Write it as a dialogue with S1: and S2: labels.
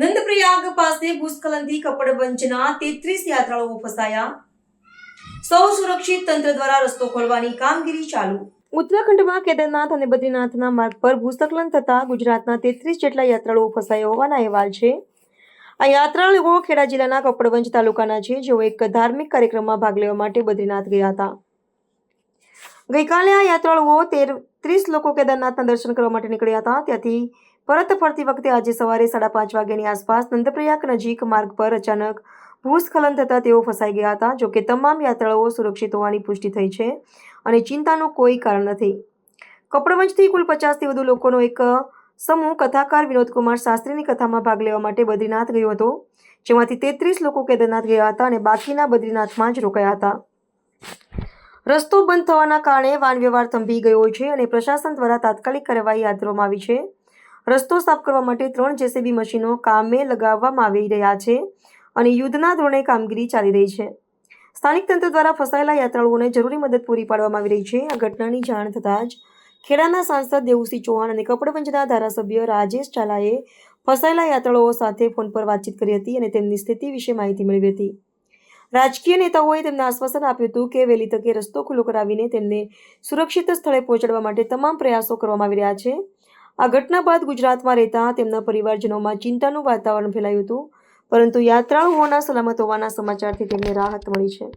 S1: નંદપ્રયાગ પાસે ભૂસ્ખલનથી કપડવંજના તેત્રીસ યાત્રાળુઓ ફસાયા. સૌ સુરક્ષિત તંત્ર દ્વારા રસ્તો ખોલવાની કામગીરી ચાલુ. ઉત્તરાખંડમાં કેદારનાથ અને બદ્રીનાથના માર્ગ પર ભૂસ્ખલન થતા ગુજરાતના તેત્રીસ જેટલા યાત્રાળુઓ ફસાયા હોવાના અહેવાલ છે. આ યાત્રાળુઓ ખેડા જિલ્લાના કપડવંજ તાલુકાના છે. જેઓ એક ધાર્મિક કાર્યક્રમમાં ભાગ લેવા માટે બદ્રીનાથ ગયા હતા. ગઈકાલે આ યાત્રાળુઓ તેર ત્રીસ લોકો કેદારનાથના દર્શન કરવા માટે નીકળ્યા હતા. ત્યાંથી પરત ફરતી વખતે આજે સવારે સાડા પાંચ વાગ્યાની આસપાસ નંદપ્રયાગ નજીક માર્ગ પર અચાનક ભૂસ્ખલન થતાં તેઓ ફસાઈ ગયા હતા. જોકે તમામ યાત્રાળુઓ સુરક્ષિત હોવાની પુષ્ટિ થઈ છે અને ચિંતાનું કોઈ કારણ નથી. કપડવંજથી કુલ પચાસથી વધુ લોકોનો એક સમૂહ કથાકાર વિનોદકુમાર શાસ્ત્રીની કથામાં ભાગ લેવા માટે બદ્રીનાથ ગયો હતો, જેમાંથી તેત્રીસ લોકો કેદારનાથ ગયા હતા અને બાકીના બદ્રીનાથમાં જ રોકાયા હતા. રસ્તો બંધ થવાના કારણે વાહન વ્યવહાર થંભી ગયો છે અને પ્રશાસન દ્વારા તાત્કાલિક કાર્યવાહી હાથ ધરવામાં આવી છે. રસ્તો સાફ કરવા માટે ત્રણ જેસીબી મશીનો કામે લગાવવામાં આવી રહ્યા છે અને યુદ્ધના ધોરણે કામગીરી ચાલી રહી છે. સ્થાનિક તંત્ર દ્વારા ફસાયેલા યાત્રાળુઓને જરૂરી મદદ પૂરી પાડવામાં આવી રહી છે. આ ઘટનાની જાણ થતાં જ ખેડાના સાંસદ દેવુસિંહ ચૌહાણ અને કપડવંજના ધારાસભ્ય રાજેશ ચાલાએ ફસાયેલા યાત્રાળુઓ સાથે ફોન પર વાતચીત કરી હતી અને તેમની સ્થિતિ વિશે માહિતી મેળવી હતી. રાજકીય નેતાઓએ તેમને આશ્વાસન આપ્યું હતું કે વહેલી તકે રસ્તો ખુલ્લો કરાવીને તેમને સુરક્ષિત સ્થળે પહોંચાડવા માટે તમામ પ્રયાસો કરવામાં આવી રહ્યા છે. આ ઘટના બાદ ગુજરાતમાં રહેતા તેમના પરિવારજનોમાં ચિંતાનું વાતાવરણ ફેલાયું હતું, પરંતુ યાત્રાળુઓના સલામત હોવાના સમાચારથી તેમને રાહત મળી છે.